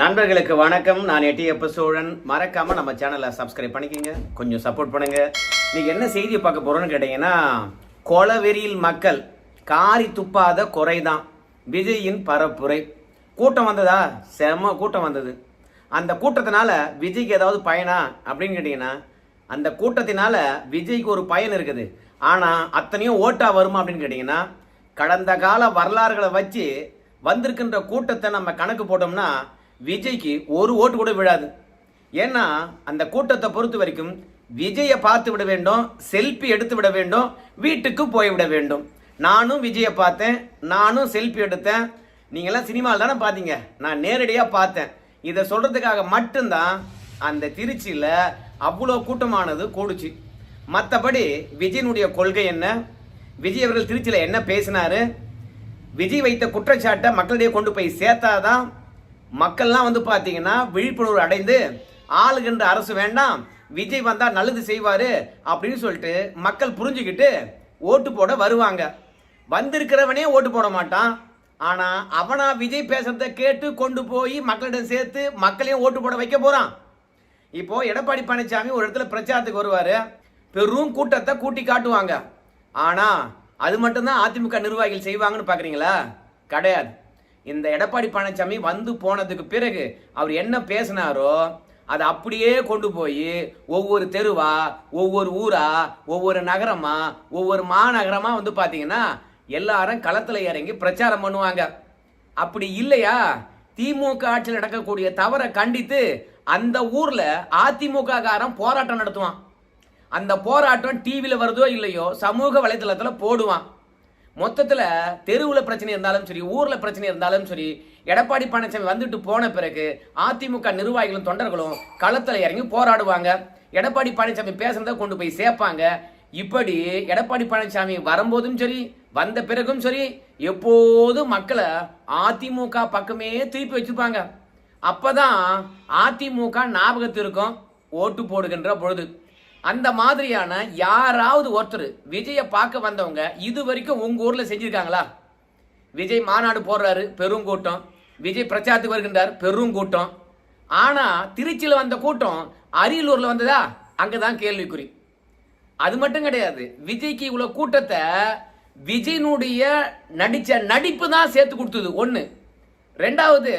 நண்பர்களுக்கு வணக்கம். நான் எட்டியப்ப சோழன். மறக்காம நம்ம சேனலை சப்ஸ்கிரைப் பண்ணிக்கோங்க. கொஞ்சம் சப்போர்ட் பண்ணுங்க. நீங்க என்ன செய்தியை பார்க்க போறோம்னு கேட்டீங்கன்னா கொலவெறியில் மக்கள் காரி துப்பாத குறைதான் விஜயின் பரப்புரை. கூட்டம் வந்ததா? செம கூட்டம் வந்தது. அந்த கூட்டத்தினால விஜய்க்கு ஏதாவது பயனா? அப்படின்னு கேட்டீங்கன்னா அந்த கூட்டத்தினால விஜய்க்கு ஒரு பயன் இருக்குது. ஆனால் அத்தனையும் ஓட்டா வருமா அப்படின்னு கேட்டிங்கன்னா கடந்த கால வரலாறுகளை வச்சு வந்திருக்கின்ற கூட்டத்தை நம்ம கணக்கு போட்டோம்னா விஜய்க்கு ஒரு ஓட்டு கூட விழாது. ஏன்னா அந்த கூட்டத்தை பொறுத்த வரைக்கும் விஜயை பார்த்து விட வேண்டும் செல்ஃபி எடுத்து விட வேண்டும் வீட்டுக்கு போய் விட வேண்டும். நானும் விஜயை பார்த்தேன் நானும் செல்ஃபி எடுத்தேன். நீங்களாம் சினிமாவில் தானே பார்த்தீங்க? நான் நேரடியாக பார்த்தேன். இதை சொல்கிறதுக்காக மட்டும்தான் அந்த திருச்சியில் அவ்வளோ கூட்டமானது கூடுச்சு. மற்றபடி விஜயனுடைய கொள்கை என்ன? விஜய் அவர்கள் திருச்சியில் என்ன பேசினார்? விஜய் வைத்த குற்றச்சாட்டை மக்களிடையே கொண்டு போய் சேர்த்தாதான் மக்கள்லாம் வந்து பார்த்தீங்கன்னா விழிப்புணர்வு அடைந்து ஆளுகின்ற அரசு வேண்டாம் விஜய் வந்தால் நல்லது செய்வார் அப்படின்னு சொல்லிட்டு மக்கள் புரிஞ்சுக்கிட்டு ஓட்டு போட வருவாங்க. வந்திருக்கிறவனே ஓட்டு போட மாட்டான். ஆனால் அவனா விஜய் பேசுறத கேட்டு கொண்டு போய் மக்களிடம் சேர்த்து மக்களையும் ஓட்டு போட வைக்க போகிறான் இப்போ எடப்பாடி பழனிசாமி ஒரு இடத்துல பிரச்சாரத்துக்கு வருவார். பெரும் கூட்டத்தை கூட்டி காட்டுவாங்க. ஆனால் அது மட்டும்தான் அதிமுக நிர்வாகிகள் செய்வாங்கன்னு பார்க்குறீங்களா கிடையாது. இந்த எடப்பாடி பழனிசாமி வந்து போனதுக்கு பிறகு அவர் என்ன பேசினாரோ அதை அப்படியே கொண்டு போய் ஒவ்வொரு தெருவா ஒவ்வொரு ஊரா ஒவ்வொரு நகரமா ஒவ்வொரு மாநகரமா வந்து பார்த்தீங்கன்னா எல்லாரும் களத்தில் இறங்கி பிரச்சாரம் பண்ணுவாங்க. அப்படி இல்லையா? திமுக ஆட்சியில் நடக்கக்கூடிய தவறை கண்டித்து அந்த ஊர்ல அதிமுக காரன் போராட்டம் நடத்துவான். அந்த போராட்டம் டிவியில் வருதோ இல்லையோ சமூக வலைதளத்தில் போடுவான். மொத்தத்தில் தெருவில் பிரச்சனை இருந்தாலும் சரி ஊரில் பிரச்சனை இருந்தாலும் சரி எடப்பாடி பழனிசாமி வந்துட்டு போன பிறகு அதிமுக நிர்வாகிகளும் தொண்டர்களும் களத்தில் இறங்கி போராடுவாங்க. எடப்பாடி பழனிசாமி பேசுறத கொண்டு போய் சேர்ப்பாங்க. இப்படி எடப்பாடி பழனிசாமி வரும்போதும் சரி வந்த பிறகும் சரி எப்போதும் மக்களை அதிமுக பக்கமே திருப்பி வச்சுப்பாங்க அப்போதான் அதிமுக ஞாபகத்து இருக்கும் ஓட்டு போடுகின்ற பொழுது அந்த மாதிரியான யாராவது ஒருத்தர் விஜயை பார்க்க வந்தவங்க இது வரைக்கும் உங்கள் ஊரில் செஞ்சுருக்காங்களா? விஜய் மாநாடு போடுறாரு பெருங்கூட்டம் விஜய் பிரச்சாரத்துக்கு வருகின்றார் பெருங்கூட்டம் ஆனால் திருச்சியில் வந்த கூட்டம் அரியலூரில் வந்ததா? அங்கே தான் கேள்விக்குறி. அது மட்டும் கிடையாது. விஜய்க்கு இவ்வளோ கூட்டத்தை விஜயனுடைய நடித்த நடிப்பு தான் சேர்த்து கொடுத்தது. ஒன்று ரெண்டாவது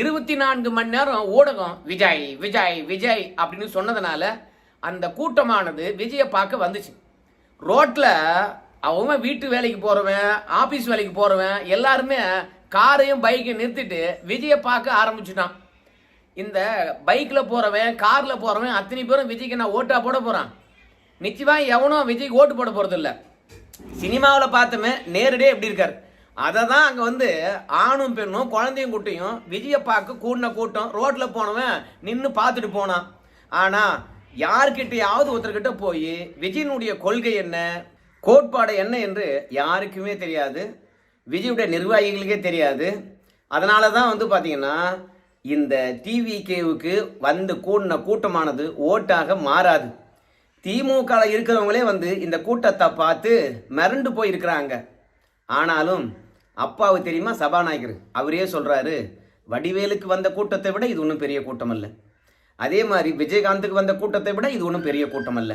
இருபத்தி நான்கு மணி நேரம் ஊடகம் விஜய் விஜய் விஜய் அப்படின்னு சொன்னதுனால அந்த கூட்டமானது விஜயை பார்க்க வந்துச்சு. ரோட்டில் அவன் வீட்டு வேலைக்கு போகிறவன் ஆஃபீஸ் வேலைக்கு போகிறவன் எல்லாருமே காரையும் பைக்கையும் நிறுத்திட்டு விஜயை பார்க்க ஆரம்பிச்சுட்டான். இந்த பைக்கில் போகிறவன் காரில் போகிறவன் அத்தனை பேரும் விஜய்க்கு நான் ஓட்டாக போட போகிறான் நிச்சயமாக எவனும் விஜய்க்கு ஓட்டு போட போகிறது இல்லை. சினிமாவில் பார்த்தோமே நேரடியாக எப்படி இருக்கார்? அதை தான் அங்கே வந்து ஆணும் பெண்ணும் குழந்தையும் குட்டியும் விஜயை பார்க்க கூடின கூட்டம். ரோட்டில் போனவன் நின்று பார்த்துட்டு போனான். ஆனால் யார்கிட்டயாவது ஒருத்தர்கிட்ட போய் விஜயனுடைய கொள்கை என்ன கோட்பாடு என்ன என்று யாருக்குமே தெரியாது. விஜயுடைய நிர்வாகிகளுக்கே தெரியாது. அதனால தான் வந்து பார்த்தீங்கன்னா இந்த டிவிகேவுக்கு வந்து கூடின கூட்டமானது ஓட்டாக மாறாது. திமுகவில் இருக்கிறவங்களே வந்து இந்த கூட்டத்தை பார்த்து மிரண்டு போய் இருக்கிறாங்க ஆனாலும் அப்பாவு தெரியுமா? சபாநாயகர். அவரே சொல்கிறாரு வடிவேலுக்கு வந்த கூட்டத்தை விட இது ஒன்றும் பெரிய கூட்டம் இல்லை அதே மாதிரி விஜயகாந்துக்கு வந்த கூட்டத்தை விட இது ஒன்றும் பெரிய கூட்டம் அல்ல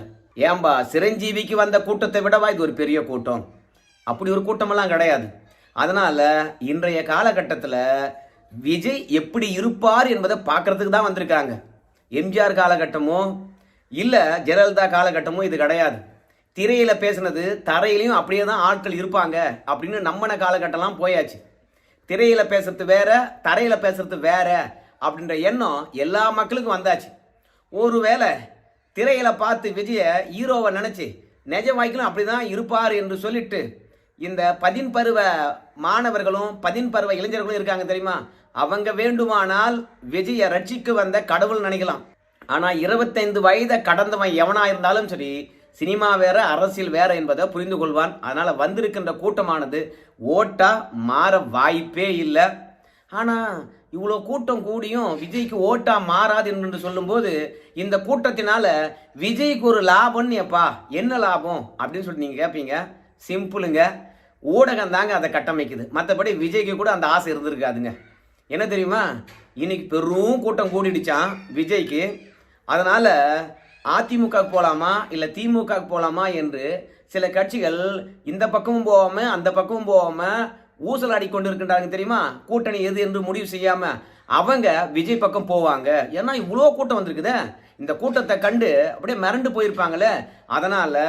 ஏம்பா சிரஞ்சீவிக்கு வந்த கூட்டத்தை விடவா இது ஒரு பெரிய கூட்டம்? அப்படி ஒரு கூட்டமெல்லாம் கிடையாது. அதனால் இன்றைய காலகட்டத்தில் விஜய் எப்படி இருப்பார் என்பதை பார்க்கறதுக்கு தான் வந்திருக்காங்க. எம்ஜிஆர் காலகட்டமோ இல்லை ஜெயலலிதா காலகட்டமோ இது கிடையாது. திரையில் பேசுனது தரையிலையும் அப்படியே தான் ஆட்கள் இருப்பாங்க அப்படின்னு நம்மன காலகட்டம்லாம் போயாச்சு. திரையில் பேசுறது வேற தரையில் பேசுறது வேற. அப்படின்ற எண்ணம் எல்லா மக்களுக்கும் வந்தாச்சு. ஒருவேளை திரையில் பார்த்து விஜய ஹீரோவை நினச்சி நிஜ வாய்க்கிலும் அப்படிதான் இருப்பார் என்று சொல்லிட்டு இந்த பதின் பருவ மாணவர்களும் பதின் பருவ இளைஞர்களும் இருக்காங்க தெரியுமா? அவங்க வேண்டுமானால் விஜயை ரட்சிக்கு வந்த கடவுள் நினைக்கலாம். ஆனால் இருபத்தைந்து வயதை கடந்தவன் எவனா இருந்தாலும் சரி சினிமா வேற அரசியல் வேற என்பதை புரிந்து கொள்வான். அதனால் வந்திருக்கின்ற கூட்டமானது ஓட்டா மாற வாய்ப்பே இல்லை. ஆனால் இவ்வளோ கூட்டம் கூடியும் விஜய்க்கு ஓட்டா மாறாது என்று சொல்லும்போது இந்த கூட்டத்தினால விஜய்க்கு ஒரு லாபம்னு எப்பா என்ன லாபம் அப்படின்னு சொல்லிட்டு நீங்கள் கேட்பீங்க சிம்பிளுங்க. ஊடகம் தாங்க அதை கட்டமைக்குது. மற்றபடி விஜய்க்கு கூட அந்த ஆசை இருந்திருக்காதுங்க. என்ன தெரியுமா? இன்னைக்கு பெரும் கூட்டம் கூடிடுச்சான் விஜய்க்கு. அதனால் அதிமுக போகலாமா இல்லை திமுக போகலாமா என்று சில கட்சிகள் இந்த பக்கமும் போகாமல் அந்த பக்கமும் போகாமல் ஊசலாடி கொண்டு இருக்கின்றாங்க தெரியுமா? கூட்டணி எது என்று முடிவு செய்யாம அவங்க விஜய் பக்கம் போவாங்க. ஏன்னா இவ்வளோ கூட்டம் வந்திருக்குதே. இந்த கூட்டத்தை கண்டு அப்படியே மிரண்டு போயிருப்பாங்களே. அதனால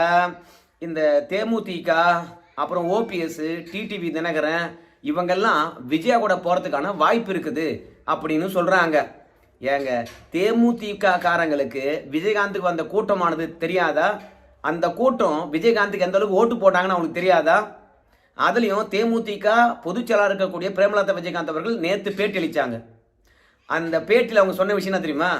இந்த தேமுதிக அப்புறம் ஓபிஎஸ் டிடிவி தினகரன் இவங்கெல்லாம் விஜயா கூட போகிறதுக்கான வாய்ப்பு இருக்குது அப்படின்னு சொல்கிறாங்க ஏங்க தேமுதிக காரங்களுக்கு விஜயகாந்துக்கு வந்த கூட்டமானது தெரியாதா? அந்த கூட்டம் விஜயகாந்துக்கு எந்த அளவுக்கு ஓட்டு போட்டாங்கன்னு அவனுக்கு தெரியாதா? அதுலேயும் தேமுதிக பொதுச்செயலாளர் இருக்கக்கூடிய பிரேமலதா விஜயகாந்த் அவர்கள் நேற்று பேட்டி அளித்தாங்க அந்த பேட்டியில் அவங்க சொன்ன விஷயம் என்ன தெரியுமா?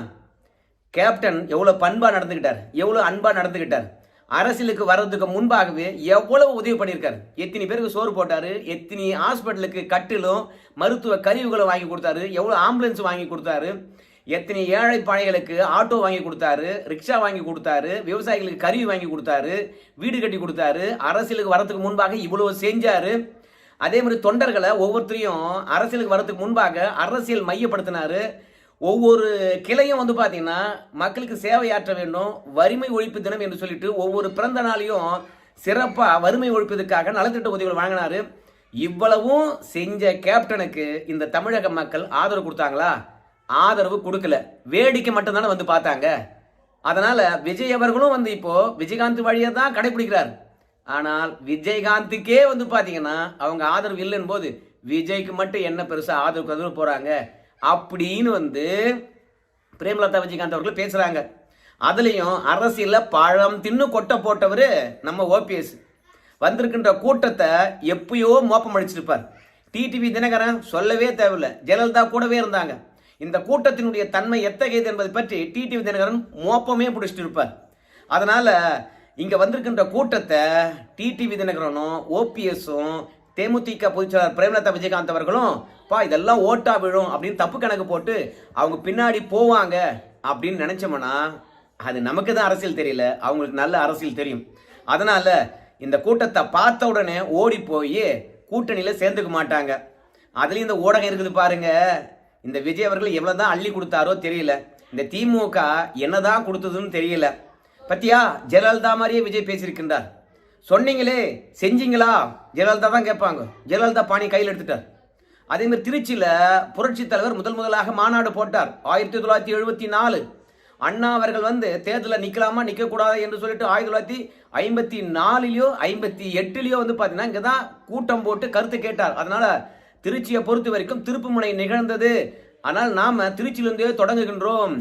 கேப்டன் எவ்வளோ பண்பாக நடந்துக்கிட்டார் எவ்வளோ அன்பாக நடந்துக்கிட்டார் அரசியலுக்கு வர்றதுக்கு முன்பாகவே எவ்வளவு உதவி பண்ணியிருக்காரு. எத்தனை பேருக்கு சோறு போட்டார் எத்தனை ஹாஸ்பிட்டலுக்கு கட்டிலும் மருத்துவ கருவிகளும் வாங்கி கொடுத்தாரு எவ்வளோ ஆம்புலன்ஸ் வாங்கி கொடுத்தாரு எத்தனை ஏழை பாழைகளுக்கு ஆட்டோ வாங்கி கொடுத்தாரு ரிக்ஷா வாங்கி கொடுத்தாரு விவசாயிகளுக்கு கருவி வாங்கி கொடுத்தாரு வீடு கட்டி கொடுத்தாரு அரசியலுக்கு வரத்துக்கு முன்பாக இவ்வளவு செஞ்சாரு. அதே மாதிரி தொண்டர்களை ஒவ்வொருத்தரையும் அரசியலுக்கு வரதுக்கு முன்பாக அரசியல் மையப்படுத்தினாரு. ஒவ்வொரு கிளையும் வந்து பார்த்தீங்கன்னா மக்களுக்கு சேவையாற்ற வேண்டும் வறுமை ஒழிப்பு தினம் என்று சொல்லிட்டு ஒவ்வொரு பிறந்த நாளையும் சிறப்பாக வறுமை ஒழிப்பதற்காக நலத்திட்ட உதவிகள் வழங்கினாரு. இவ்வளவும் செஞ்ச கேப்டனுக்கு இந்த தமிழக மக்கள் ஆதரவு கொடுத்தாங்களா? ஆதரவு கொடுக்கல. வேடிக்கை மட்டும்தானே வந்து பார்த்தாங்க. அதனால விஜய் அவர்களும் வந்து இப்போ விஜயகாந்த் வழியை தான் கடைபிடிக்கிறார் ஆனால் விஜயகாந்துக்கே வந்து பார்த்தீங்கன்னா அவங்க ஆதரவு இல்லைன்னு போது விஜய்க்கு மட்டும் என்ன பெருசாக ஆதரவு கதவு போகிறாங்க அப்படின்னு வந்து பிரேமலதா விஜயகாந்த் அவர்கள் பேசுகிறாங்க அதுலேயும் அரசியலில் பழம் தின்னு கொட்டை போட்டவர் நம்ம ஓபிஎஸ். வந்திருக்கின்ற கூட்டத்தை எப்பயோ மோப்பம் அடிச்சிருப்பார் டிடிவி தினகரன் சொல்லவே தேவையில்லை. ஜெயலலிதா கூடவே இருந்தாங்க. இந்த கூட்டத்தினுடைய தன்மை எத்தகையது என்பதை பற்றி டிடிவி தினகரன் மோப்பமே பிடிச்சிட்டு இருப்பார். அதனால் இங்கே வந்திருக்கின்ற கூட்டத்தை டிடிவி தினகரனும் ஓபிஎஸும் தேமுதிக பொதுச்செயலாளர் பிரேமலதா விஜயகாந்த் அவர்களும் பா இதெல்லாம் ஓட்டா விழும் அப்படின்னு தப்பு கணக்கு போட்டு அவங்க பின்னாடி போவாங்க அப்படின்னு நினச்சோம்னா அது நமக்கு தான் அரசியல் தெரியல அவங்களுக்கு நல்ல அரசியல் தெரியும். அதனால் இந்த கூட்டத்தை பார்த்த உடனே ஓடி போய் கூட்டணியில் சேர்ந்துக்க மாட்டாங்க. அதுலேயும் இந்த ஊடகம் இருக்குது பாருங்கள் இந்த விஜய் அவர்கள் எவ்வளோ தான் அள்ளி கொடுத்தாரோ தெரியல. இந்த திமுக என்னதான் கொடுத்ததுன்னு தெரியல. பத்தியா? ஜெயலலிதா மாதிரியே விஜய் பேசியிருக்கின்றார். சொன்னீங்களே செஞ்சீங்களா? ஜெயலலிதா தான் கேட்பாங்க. ஜெயலலிதா பாணி கையில் எடுத்துட்டார். அதே மாதிரி திருச்சியில் புரட்சி தலைவர் முதல் முதலாக மாநாடு போட்டார். ஆயிரத்தி தொள்ளாயிரத்தி எழுபத்தி நாலு. அண்ணா அவர்கள் வந்து தேர்தலில் நிற்கலாமா நிற்கக்கூடாது என்று சொல்லிட்டு ஆயிரத்தி தொள்ளாயிரத்தி ஐம்பத்தி நாலுலையோ ஐம்பத்தி எட்டுலையோ வந்து பார்த்தீங்கன்னா இங்கே தான் கூட்டம் போட்டு கருத்து கேட்டார். அதனால் திருச்சியை பொறுத்த வரைக்கும் திருப்புமுனை நிகழ்ந்தது. ஆனால் நாம திருச்சியிலிருந்தே தொடங்குகின்றோம்.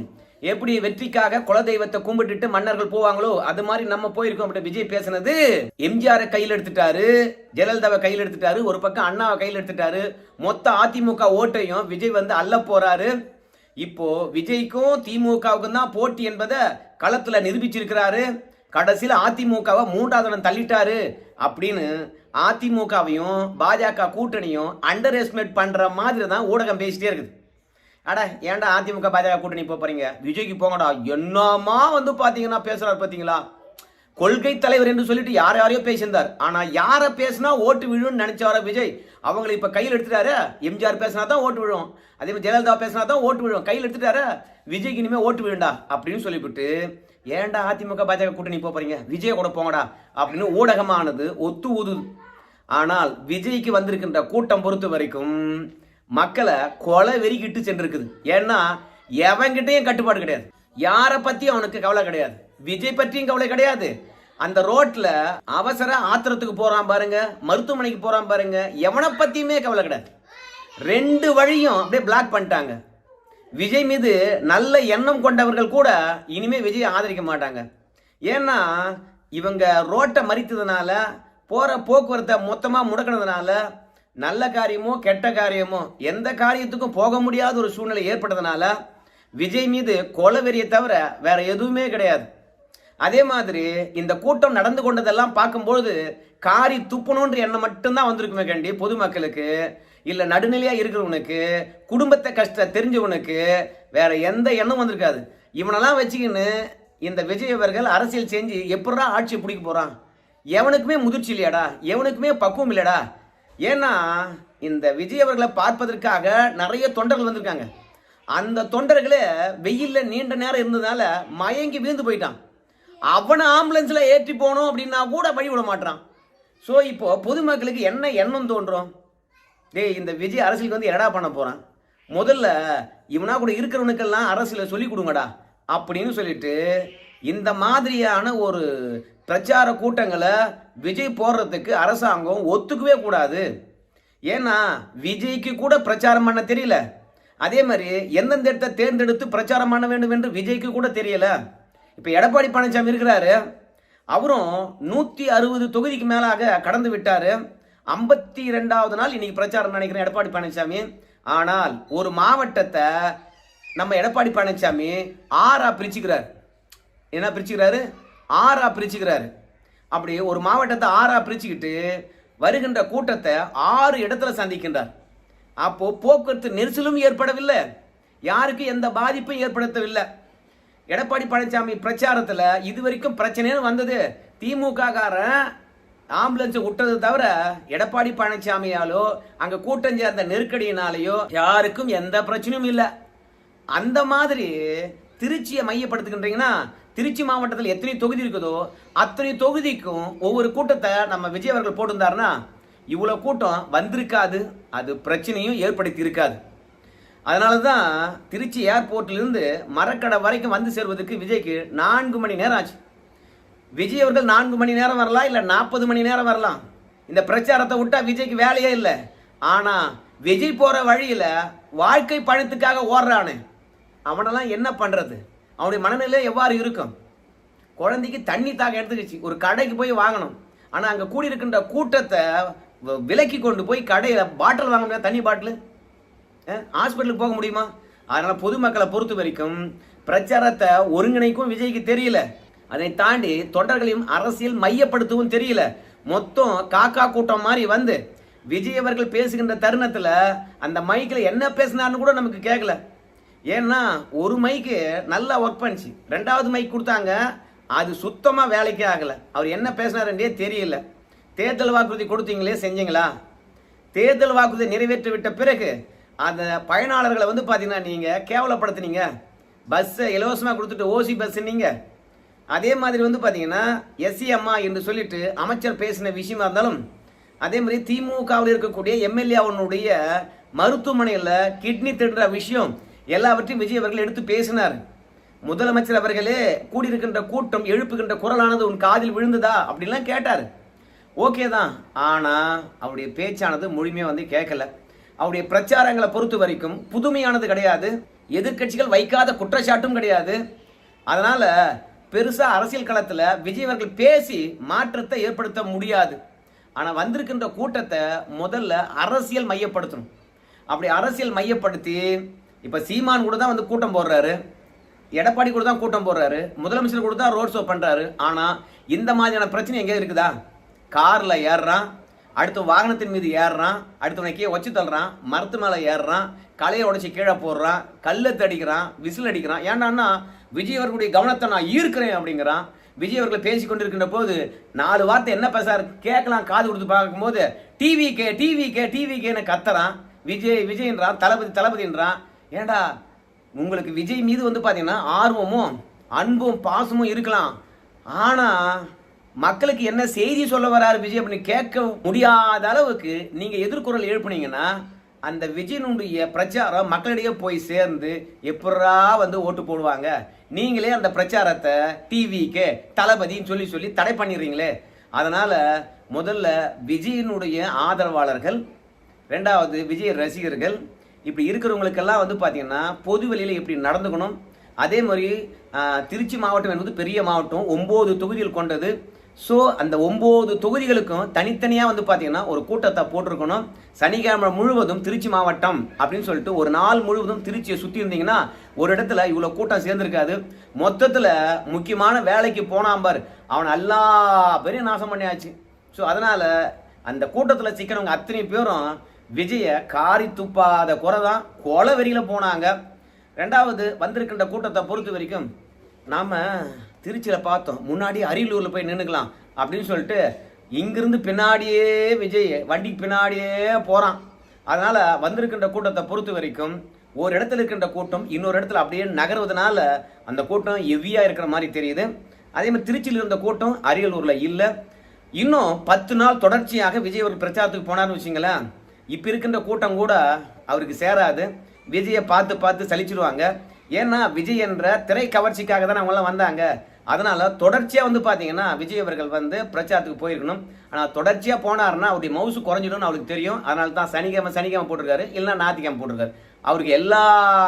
எப்படி வெற்றிக்காக குல தெய்வத்தை கும்பிட்டுட்டு மன்னர்கள் போவாங்களோ அது மாதிரி நம்ம போயிருக்கோம் அப்படி விஜய் பேசினது. எம்ஜிஆரை கையில் எடுத்துட்டாரு ஜெயலலிதாவை கையில் எடுத்துட்டாரு ஒரு பக்கம் அண்ணாவை கையில் எடுத்துட்டாரு. மொத்த அதிமுக ஓட்டையும் விஜய் வந்து அள்ள போறாரு. இப்போ விஜய்க்கும் திமுகவுக்கும் தான் போட்டி என்பதை களத்துல நிரூபிச்சிருக்கிறாரு. கடைசியில் அதிமுகவை மூன்றாவது இடம் தள்ளிட்டாரு அப்படின்னு அதிமுகவையும் பாஜக கூட்டணியும் அண்டர் எஸ்டிமேட் பண்ணுற மாதிரி தான் ஊடகம் பேசிட்டே இருக்குது. அட ஏன்டா அதிமுக பாஜக கூட்டணி போக போறீங்க? விஜய்க்கு போங்கடா. என்னமா வந்து பார்த்தீங்கன்னா பேசுகிறார் பார்த்தீங்களா கொள்கை தலைவர் என்று சொல்லிட்டு யார் யாரையோ பேசியிருந்தார். ஆனால் யாரை பேசினா ஓட்டு விழுன்னு நினைச்சாரா விஜய்? அவங்களை இப்போ கையில் எடுத்துட்டாரு? எம்ஜிஆர் பேசினா தான் ஓட்டு விழும். அதே மாதிரி ஜெயலலிதா பேசினா தான் ஓட்டு விழும். கையில் எடுத்துட்டாரு? விஜய்க்கு இனிமேல் ஓட்டு விழுண்டா? அப்படின்னு சொல்லிவிட்டு ஏன்டா அதிமுக பாஜக கூட்டணி போக போறீங்க? விஜய் கூட போங்கடா. அப்படின்னு ஊடகமானது ஒத்து ஊதுது ஆனால் விஜய்க்கு வந்திருக்கின்ற கூட்டம் பொறுத்த வரைக்கும் மக்களை கொலை வெறிக்கிட்டு சென்றிருக்குது. ஏன்னா எவன்கிட்டயும் கட்டுப்பாடு கிடையாது. யாரை பற்றியும் அவனுக்கு கவலை கிடையாது. விஜய் பற்றியும் கவலை கிடையாது. அந்த ரோட்ல அவசர ஆத்திரத்துக்கு போறான் பாருங்க மருத்துவமனைக்கு போறான் பாருங்க எவனை பத்தியுமே கவலை கிடையாது. ரெண்டு வழியும் அப்படியே பிளாக் பண்ணிட்டாங்க. விஜய் மீது நல்ல எண்ணம் கொண்டவர்கள் கூட இனிமே விஜய் ஆதரிக்க மாட்டாங்க. ஏன்னா இவங்க ரோட்டை மறித்ததுனால போகிற போக்குவரத்தை மொத்தமாக முடக்கினதுனால நல்ல காரியமோ கெட்ட காரியமோ எந்த காரியத்துக்கும் போக முடியாத ஒரு சூழ்நிலை ஏற்பட்டதுனால விஜய் மீது கொலவெறியை தவிர வேற எதுவுமே கிடையாது. அதே மாதிரி இந்த கூட்டம் நடந்து கொண்டதெல்லாம் பார்க்கும்பொழுது காரி துப்பணுன்ற எண்ணம் மட்டும்தான் வந்திருக்குமே கண்டி பொதுமக்களுக்கு. இல்லை நடுநிலையாக இருக்கிறவனுக்கு குடும்பத்தை கஷ்ட தெரிஞ்சவனுக்கு வேற எந்த எண்ணம் வந்திருக்காது. இவனெல்லாம் வச்சுக்கின்னு இந்த விஜய் அவர்கள் அரசியல் செஞ்சு எப்படா ஆட்சி பிடிக்க போகிறான் எவனுக்குமே முதிர்ச்சி இல்லையாடா? எவனுக்குமே பக்குவம் இல்லையாடா? ஏன்னா இந்த விஜய் அவர்களை பார்ப்பதற்காக நிறைய தொண்டர்கள் வந்திருக்காங்க. அந்த தொண்டர்களே வெயிலில் நீண்ட நேரம் இருந்ததால மயங்கி வீழ்ந்து போயிட்டான். அவனை ஆம்புலன்ஸில் ஏற்றி போகணும் அப்படின்னா கூட வழி விட மாட்டான். ஸோ இப்போ பொதுமக்களுக்கு என்ன எண்ணம் தோன்றும்? டேய் இந்த விஜய் அரசியலுக்கு வந்து என்னடா பண்ண போகிறான் முதல்ல இவனா கூட இருக்கிறவனுக்கெல்லாம் அரசியலை சொல்லி கொடுங்கடா அப்படின்னு சொல்லிட்டு இந்த மாதிரியான ஒரு பிரச்சார கூட்டங்களை விஜய் போடுறதுக்கு அரசாங்கம் ஒத்துக்கவே கூடாது. ஏன்னா விஜய்க்கு கூட பிரச்சாரம் பண்ண தெரியல. அதே மாதிரி எந்தெந்த இடத்த தேர்ந்தெடுத்து பிரச்சாரம் பண்ண வேண்டும் என்று விஜய்க்கு கூட தெரியல. இப்போ எடப்பாடி பழனிசாமி இருக்கிறாரு. அவரும் நூற்றி அறுபது தொகுதிக்கு மேலாக கடந்து விட்டார். ஐம்பத்தி ரெண்டாவது நாள் இன்னைக்கு பிரச்சாரம் நினைக்கிறேன். எடப்பாடி பழனிசாமி. ஆனால் ஒரு மாவட்டத்தை நம்ம எடப்பாடி பழனிசாமி ஆறா பிரிச்சுக்கிறார். என்ன பிரிச்சுக்கிறாரு? ஆறா பிரிச்சுக்கிறாரு. அப்படி ஒரு மாவட்டத்தை ஆறா பிரிச்சுக்கிட்டு வருகின்ற கூட்டத்தை ஆறு இடத்துல சந்திக்கின்றார். அப்போ போக்குவரத்து நெரிசலும் ஏற்படவில்லை. யாருக்கு எந்த பாதிப்பும் ஏற்படுத்தவில்லை. எடப்பாடி பழனிசாமி பிரச்சாரத்தில் இது வரைக்கும் பிரச்சனைன்னு வந்தது திமுக காரன் ஆம்புலன்ஸ் விட்டது தவிர எடப்பாடி பழனிசாமியாலோ அங்க கூட்டம் சேர்ந்த நெருக்கடியினாலேயோ யாருக்கும் எந்த பிரச்சனையும் இல்லை. அந்த மாதிரி திருச்சியை மையப்படுத்துகின்றீங்கன்னா திருச்சி மாவட்டத்தில் எத்தனை தொகுதி இருக்குதோ அத்தனை தொகுதிக்கும் ஒவ்வொரு கூட்டத்தை நம்ம விஜய் அவர்கள் போட்டிருந்தாருன்னா இவ்வளோ கூட்டம் வந்திருக்காது. அது பிரச்சனையும் ஏற்படுத்தி இருக்காது. அதனால தான் திருச்சி ஏர்போர்ட்லேருந்து மரக்கடை வரைக்கும் வந்து சேர்வதற்கு விஜய்க்கு நான்கு மணி நேரம் ஆச்சு. விஜய் அவர்கள் நான்கு மணி நேரம் வரலாம் இல்லை நாற்பது மணி நேரம் வரலாம். இந்த பிரச்சாரத்தை விட்டா விஜய்க்கு வேலையே இல்லை. ஆனால் விஜய் போகிற வழியில் வாழ்க்கை பழத்துக்காக ஓடுறானே. அவனெல்லாம் என்ன பண்ணுறது அவனுடைய மனநிலை எவ்வாறு இருக்கும்? குழந்தைக்கு தண்ணி தாக எடுத்துக்கிச்சு. ஒரு கடைக்கு போய் வாங்கணும். ஆனால் அங்கே கூடியிருக்கின்ற கூட்டத்தை வ- விலக்கி கொண்டு போய் கடையில் பாட்டில் வாங்க முடியாது? தண்ணி பாட்டில்? ஹாஸ்பிட்டலுக்கு போக முடியுமா? அதனால் பொதுமக்களை பொறுத்த வரைக்கும் பிரச்சாரத்தை ஒருங்கிணைக்கும் விஜய்க்கு தெரியல. அதை தாண்டி தொண்டர்களையும் அரசியல் மையப்படுத்தவும் தெரியல. மொத்தம் காக்கா கூட்டம் மாதிரி வந்து விஜய் அவர்கள் பேசுகின்ற தருணத்தில் அந்த மைக்கில் என்ன பேசினார்னு கூட நமக்கு கேட்கல ஏன்னா ஒரு மைக்கு நல்லா ஒர்க் பண்ணுச்சு. ரெண்டாவது மைக் கொடுத்தாங்க அது சுத்தமாக வேலைக்கே ஆகலை. அவர் என்ன பேசினாருன்றே தெரியல. தேர்தல் வாக்குறுதி கொடுத்தீங்களே செஞ்சீங்களா? தேர்தல் வாக்குறுதி நிறைவேற்றி விட்ட பிறகு அந்த பயனாளர்களை வந்து பார்த்தீங்கன்னா நீங்கள் கேவலப்படுத்துனீங்க. பஸ்ஸை இலவசமாக கொடுத்துட்டு ஓசி பஸ்ஸுன்னீங்க. நீங்கள் அதே மாதிரி வந்து பார்த்தீங்கன்னா எஸ்சிஎம்மா என்று சொல்லிட்டு அமைச்சர் பேசின விஷயமா இருந்தாலும் அதே மாதிரி திமுகவில் இருக்கக்கூடிய எம்எல்ஏ அவனுடைய மருத்துவமனையில் கிட்னி திடுற விஷயம் எல்லாவற்றையும் விஜய் அவர்கள் எடுத்து பேசினார். முதலமைச்சர் அவர்களே கூடியிருக்கின்ற கூட்டம் எழுப்புகின்ற குரலானது உன் காதில் விழுந்ததா? அப்படின்லாம் கேட்டார். ஓகே தான். ஆனால் அவருடைய பேச்சானது முழுமையாக வந்து கேட்கல. அவருடைய பிரச்சாரங்களை பொறுத்த வரைக்கும் புதுமையானது கிடையாது. எதிர்க்கட்சிகள் வைக்காத குற்றச்சாட்டும் கிடையாது. அதனால பெருசாக அரசியல் களத்தில் விஜய் அவர்கள் பேசி மாற்றத்தை ஏற்படுத்த முடியாது. ஆனால் வந்திருக்கின்ற கூட்டத்தை முதல்ல அரசியல் மையப்படுத்தணும். அப்படி அரசியல் மையப்படுத்தி இப்போ சீமான் கூட தான் வந்து கூட்டம் போடுறாரு. எடப்பாடி கூட தான் கூட்டம் போடுறாரு. முதலமைச்சர் கூட தான் ரோட் ஷோ பண்ணுறாரு ஆனால் இந்த மாதிரியான பிரச்சனை எங்கே இருக்குதா? காரில் ஏறுறான். அடுத்த வாகனத்தின் மீது ஏறுறான் அடுத்தவனை கீழே வச்சு தள்ளுறான் மரத்து மேலே ஏறுறான் கலையை உடைச்சி கீழே போடுறான் கல்லை தடிக்கிறான் விசில் அடிக்கிறான். ஏன்டான்னா விஜய் அவர்களுடைய கவனத்தை நான் ஈர்க்கிறேன் அப்படிங்கிறான். விஜய் அவர்கள் பேசி கொண்டிருக்கின்ற போது நாலு வார்த்தை என்ன பேசாரு கேட்கலாம் காது கொடுத்து பார்க்கும்போது TV K TV K TV கேன்னு கத்துறான். விஜய் விஜய்ன்றான் தளபதி தளபதின்றான் ஏண்டா உங்களுக்கு விஜய் மீது வந்து பார்த்தீங்கன்னா ஆர்வமும் அன்பும் பாசமும் இருக்கலாம். ஆனால் மக்களுக்கு என்ன செய்தி சொல்ல வராரு விஜய் அப்படின்னு கேட்க முடியாத அளவுக்கு நீங்கள் எதிர்குரல் எழுப்புனீங்கன்னா அந்த விஜயனுடைய பிரச்சாரம் மக்களிடையே போய் சேர்ந்து எப்படா வந்து ஓட்டு போடுவாங்க? நீங்களே அந்த பிரச்சாரத்தை டிவிக்கு தளபதின்னு சொல்லி சொல்லி தடை பண்ணிடுறீங்களே. அதனால் முதல்ல விஜயனுடைய ஆதரவாளர்கள் ரெண்டாவது விஜய் ரசிகர்கள் இப்படி இருக்கிறவங்களுக்கெல்லாம் வந்து பார்த்தீங்கன்னா பொது வெளியில் எப்படி நடந்துக்கணும்? அதே மாதிரி திருச்சி மாவட்டம் என்பது பெரிய மாவட்டம் ஒம்பது தொகுதிகள் கொண்டது. ஸோ அந்த ஒம்பது தொகுதிகளுக்கும் தனித்தனியாக வந்து பார்த்தீங்கன்னா ஒரு கூட்டத்தை போட்டிருக்கணும். சனிக்கிழமை முழுவதும் திருச்சி மாவட்டம் அப்படின்னு சொல்லிட்டு ஒரு நாள் முழுவதும் திருச்சியை சுற்றி இருந்தீங்கன்னா ஒரு இடத்துல இவ்வளோ கூட்டம் சேர்ந்துருக்காது. மொத்தத்தில் முக்கியமான வேலைக்கு போனான் பார். அவன் எல்லா பேரையும் நாசம் பண்ணியாச்சு. ஸோ அதனால் அந்த கூட்டத்தில் சிக்கனவங்க அத்தனை பேரும் விஜயை காரி துப்பாத குறை தான் கொலை வெறியில் போனாங்க. ரெண்டாவது வந்திருக்கின்ற கூட்டத்தை பொறுத்த வரைக்கும் நாம் திருச்சியில் பார்த்தோம். முன்னாடி அரியலூரில் போய் நின்றுக்கலாம் அப்படின்னு சொல்லிட்டு இங்கிருந்து பின்னாடியே விஜய் வண்டிக்கு பின்னாடியே போகிறான் அதனால் வந்திருக்கின்ற கூட்டத்தை பொறுத்த வரைக்கும் ஒரு இடத்துல இருக்கின்ற கூட்டம் இன்னொரு இடத்துல அப்படியே நகர்வதனால அந்த கூட்டம் ஹெவியாக இருக்கிற மாதிரி தெரியுது. அதே மாதிரி திருச்சியில் இருந்த கூட்டம் அரியலூரில் இல்லை. இன்னும் பத்து நாள் தொடர்ச்சியாக விஜய் அவர்கள் பிரச்சாரத்துக்கு போனார்னு வச்சுங்களேன். இப்போ இருக்கின்ற கூட்டம் கூட அவருக்கு சேராது. விஜயை பார்த்து பார்த்து சலிச்சிடுவாங்க ஏன்னா விஜய் என்ற திரை கவர்ச்சிக்காக தான் அவங்களாம் வந்தாங்க. அதனால் தொடர்ச்சியாக வந்து பார்த்தீங்கன்னா விஜய் அவர்கள் வந்து பிரச்சாரத்துக்கு போயிருக்கணும். ஆனால் தொடர்ச்சியாக போனார்னா அவருடைய மவுசு குறைஞ்சிடும்னு அவருக்கு தெரியும். அதனால தான் சனிக்கிழமை சனிக்கிழமை போட்டிருக்காரு. இல்லைன்னா ஞாயிற்றுக்கிழமை போட்டிருக்காரு. அவருக்கு எல்லா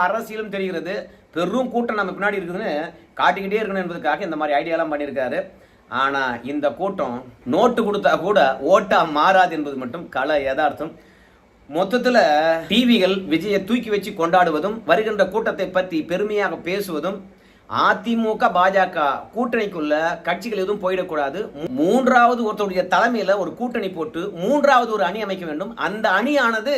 அரசியலும் தெரிகிறது. பெரும் கூட்டம் நம்ம பின்னாடி இருக்குதுன்னு காட்டிக்கிட்டே இருக்கணும் என்பதுக்காக இந்த மாதிரி ஐடியாலாம் பண்ணியிருக்காரு. ஆனால் இந்த கூட்டம் நோட்டு கொடுத்தா கூட ஓட்டா மாறாது என்பது மட்டும் கல யதார்த்தம். மொத்தத்தில் டிவிகள் விஜயை தூக்கி வச்சு கொண்டாடுவதும் வருகின்ற கூட்டத்தை பற்றி பெருமையாக பேசுவதும் அதிமுக பாஜக கூட்டணிக்குள்ள கட்சிகள் எதுவும் போயிடக்கூடாது. மூன்றாவது ஒருத்தருடைய தலைமையில ஒரு கூட்டணி போட்டு மூன்றாவது ஒரு அணி அமைக்க வேண்டும். அந்த அணியானது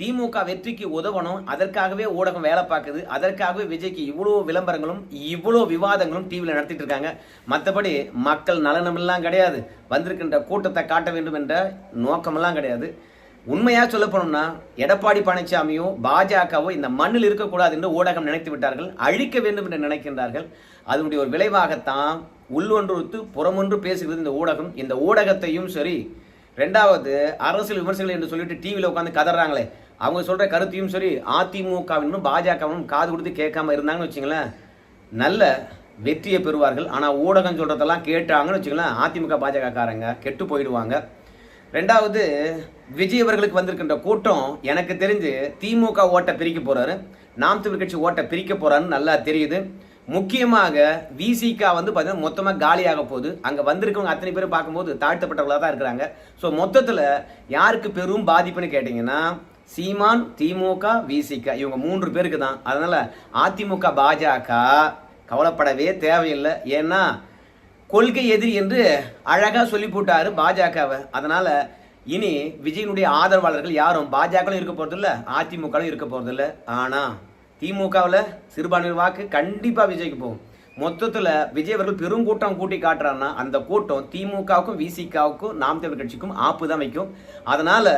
திமுக வெற்றிக்கு உதவணும். அதற்காகவே ஊடகம் வேலை பார்க்குது. அதற்காகவே விஜய்க்கு இவ்வளோ விளம்பரங்களும் இவ்வளோ விவாதங்களும் டிவியில் நடத்திட்டு இருக்காங்க. மற்றபடி மக்கள் நலனமெல்லாம் கிடையாது. வந்திருக்கின்ற கூட்டத்தை காட்ட வேண்டும் என்ற நோக்கமெல்லாம் கிடையாது. உண்மையாக சொல்ல போனோம்னா எடப்பாடி பழனிசாமியும் பாஜகவோ இந்த மண்ணில் இருக்கக்கூடாது என்று ஊடகம் நினைத்து விட்டார்கள் அழிக்க வேண்டும் என்று நினைக்கின்றார்கள். அதனுடைய ஒரு விளைவாகத்தான் உள்ளொன்று புறமொன்று பேசுகிறது இந்த ஊடகம். இந்த ஊடகத்தையும் சரி ரெண்டாவது அரசியல் விமர்சகர்கள் என்று சொல்லிட்டு டிவியில் உட்காந்து கதறாங்களே அவங்க சொல்கிற கருத்தையும் சரி அதிமுகவினும் பாஜகவினும் காது கொடுத்து கேட்காம இருந்தாங்கன்னு வச்சுங்களேன் நல்ல வெற்றியை பெறுவார்கள். ஆனால் ஊடகம் சொல்கிறதெல்லாம் கேட்டாங்கன்னு வச்சுங்களேன் அதிமுக பாஜக காரங்க கெட்டு போயிடுவாங்க. ரெண்டாவது விஜய் அவர்களுக்கு வந்திருக்கின்ற கூட்டம் எனக்கு தெரிஞ்சு திமுக ஓட்டை பிரிக்க போறாரு. நாம் தமிழ் கட்சி ஓட்டை பிரிக்க போறாருன்னு நல்லா தெரியுது. முக்கியமாக விசிகா வந்து பார்த்தீங்கன்னா மொத்தமாக காலியாக போகுது. அங்கே வந்திருக்கவங்க அத்தனை பேர் பார்க்கும்போது தாழ்த்தப்பட்டவர்களாக தான் இருக்கிறாங்க. ஸோ மொத்தத்தில் யாருக்கு பெரும் பாதிப்புன்னு கேட்டிங்கன்னா சீமான் திமுக விசிகா இவங்க மூன்று பேருக்கு தான். அதனால் அதிமுக பாஜக கவலைப்படவே தேவையில்லை. ஏன்னா கொள்கை எதிரி என்று அழகாக சொல்லி போட்டாரு பாஜகவை அதனால் இனி விஜயனுடைய ஆதரவாளர்கள் யாரும் பாஜகவும் இருக்க போகிறதில்ல அதிமுகவும் இருக்க போகிறதில்ல ஆனால் திமுகவில் சிறுபான்மையினர் வாக்கு கண்டிப்பாக விஜய்க்கு போகும். மொத்தத்தில் விஜய் அவர்கள் பெருங்கூட்டம் கூட்டி காட்டுறாருன்னா அந்த கூட்டம் திமுகவுக்கும் விசிகாவுக்கும் நாம் தமிழ் கட்சிக்கும் ஆப்பு தான் வைக்கும். அதனால்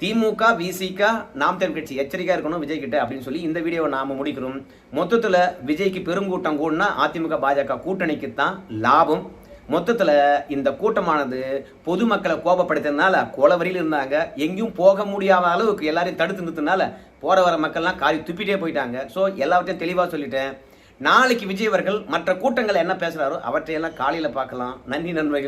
திமுக விசிக நாம் தமிழ் கட்சி எச்சரிக்கையாக இருக்கணும் விஜய் கிட்ட அப்படின்னு சொல்லி இந்த வீடியோவை நாம் முடிக்கிறோம். மொத்தத்தில் விஜய்க்கு பெருங்கூட்டம் கூடனா அதிமுக பாஜக கூட்டணிக்கு தான் லாபம். மொத்தத்தில் இந்த கூட்டமானது பொதுமக்களை கோபப்படுத்தினால கொலவரியில் இருந்தாங்க. எங்கேயும் போக முடியாத அளவுக்கு எல்லாரையும் தடுத்து நிறுத்தினால போகிற வர மக்கள்லாம் காரி துப்பிட்டே போயிட்டாங்க. ஸோ எல்லாவற்றையும் தெளிவாக சொல்லிட்டேன். நாளைக்கு விஜய் அவர்கள் மற்ற கூட்டங்கள் என்ன பேசுகிறாரோ அவற்றையெல்லாம் காலையில் பார்க்கலாம். நன்றி நண்பர்கள்.